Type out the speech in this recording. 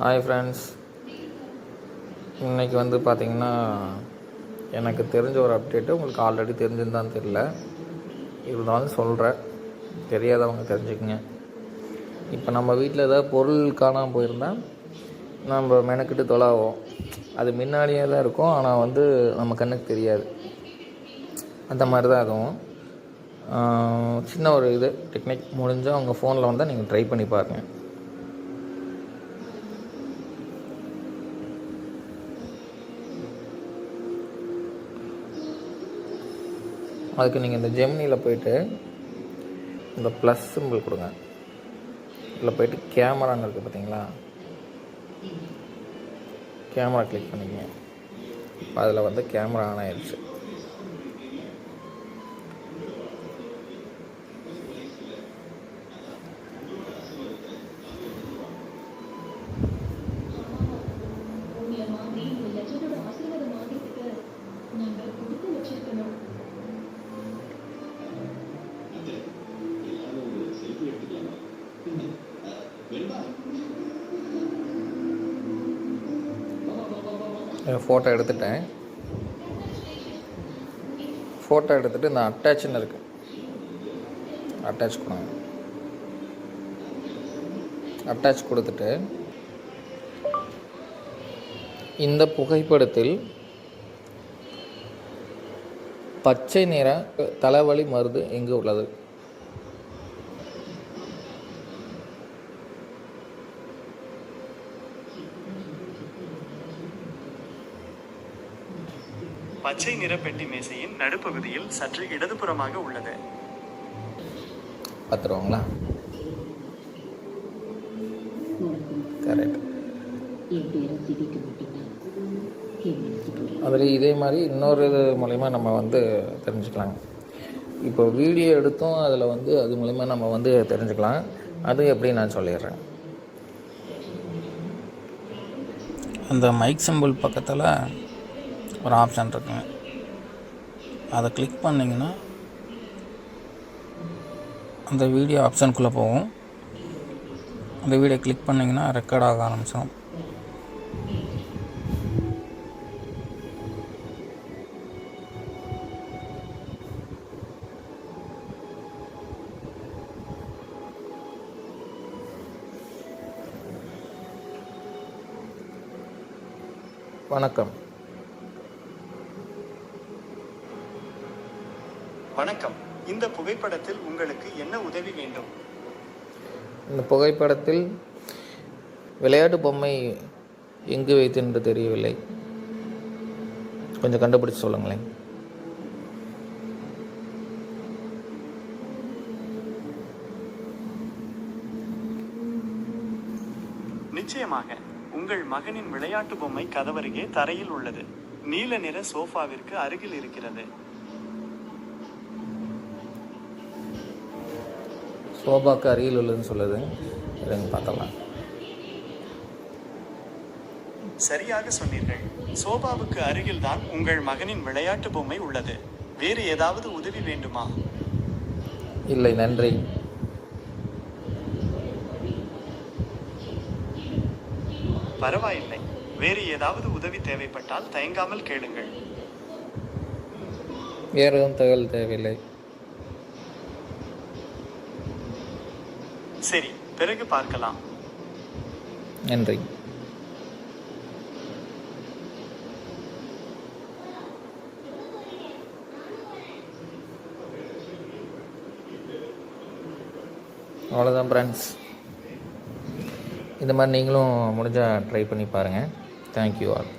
Hi friends இன்னைக்கு வந்து பார்த்திங்கன்னா எனக்கு தெரிஞ்ச ஒரு அப்டேட்டு உங்களுக்கு ஆல்ரெடி தெரிஞ்சிருந்தான்னு தெரில இருந்தாலும் சொல்கிறேன் தெரியாதவங்க தெரிஞ்சுக்குங்க. இப்போ நம்ம வீட்டில் ஏதாவது பொருள் காணாமல் போயிருந்தால் நம்ம மெனக்கிட்டு தொலாவோம். அது முன்னாடியே தான் இருக்கும் ஆனால் வந்து நம்ம கண்ணுக்கு தெரியாது. அந்த மாதிரி தான் அதுவும் சின்ன ஒரு இது டெக்னிக் முடிஞ்சால் உங்கள் ஃபோனில் வந்தால் நீங்கள் ட்ரை பண்ணி பாருங்கள் அதுக்கு நீங்கள் இந்த ஜெமினியில் போயிட்டு இந்த ப்ளஸ் சிம்பிள் கொடுங்க. இதில் போயிட்டு கேமரான்னு இருக்குது பார்த்தீங்களா கேமரா கிளிக் பண்ணிக்கங்க. இப்போ அதில் வந்து கேமரா ஆன் ஆயிடுச்சு. ஃபோட்டோ எடுத்துட்டேன். ஃபோட்டோ எடுத்துகிட்டு இந்த அட்டாச்னு இருக்கு அட்டாச் கொடுங்க அட்டாச் கொடுத்துட்டு இந்த புகைப்படத்தில் பச்சை நிற தலைவலி மருந்து எங்கு உள்ளது? பச்சை நிற பெட்டி மேசையின் நடுப்பகுதியில் சற்று இடதுபுறமாக உள்ளது. பார்த்துருவாங்களா? கரெக்ட் அதில் இதே மாதிரி இன்னொரு இது மூலிமா நம்ம வந்து தெரிஞ்சுக்கலாங்க. இப்போ வீடியோ எடுத்தும் அதில் வந்து அது மூலிமா நம்ம வந்து தெரிஞ்சுக்கலாம். அது எப்படி நான் சொல்லிடுறேன். அந்த மைக் சிம்பிள் பக்கத்தில் ஒரு ஆப்ஷன் இருக்குங்க. அதை கிளிக் பண்ணிங்கன்னா அந்த வீடியோ ஆப்ஷனுக்குள்ளே போகும். அந்த வீடியோ கிளிக் பண்ணிங்கன்னா ரெக்கார்ட் ஆக ஆரம்பிச்சிடும் வணக்கம். வணக்கம். இந்த புகைப்படத்தில் உங்களுக்கு என்ன உதவி வேண்டும்? இந்த புகைப்படத்தில் விளையாட்டு பொம்மை எங்கு வைத்து என்று தெரியவில்லை. கொஞ்சம் கண்டுபிடிச்சு சொல்லுங்களேன். நிச்சயமாக உங்கள் மகனின் விளையாட்டு பொம்மை கதவருகே தரையில் உள்ளது. நீல நிற சோஃபாவிற்கு அருகில் இருக்கிறது. சோபாக்கு அருகில் உள்ளதுன்னு சொல்லுது. இருங்க பார்த்தலாம் சரியாக சொன்னீர்கள். சோபாவுக்கு அருகில்தான் உங்கள் மகனின் விளையாட்டு பொம்மை உள்ளது. வேறு ஏதாவது உதவி வேண்டுமா? இல்லை நன்றி. பரவாயில்லை. வேறு ஏதாவது உதவி தேவைப்பட்டால் தயங்காமல் கேளுங்கள். வேறு எதுவும் தகவல் தேவையில்லை. சரி பிறகு பார்க்கலாம். நன்றி. அவ்வளோதான் ஃப்ரெண்ட்ஸ் இந்த மாதிரி நீங்களும் முடிஞ்சால் ட்ரை பண்ணி பாருங்கள் தேங்க்யூ ஆல்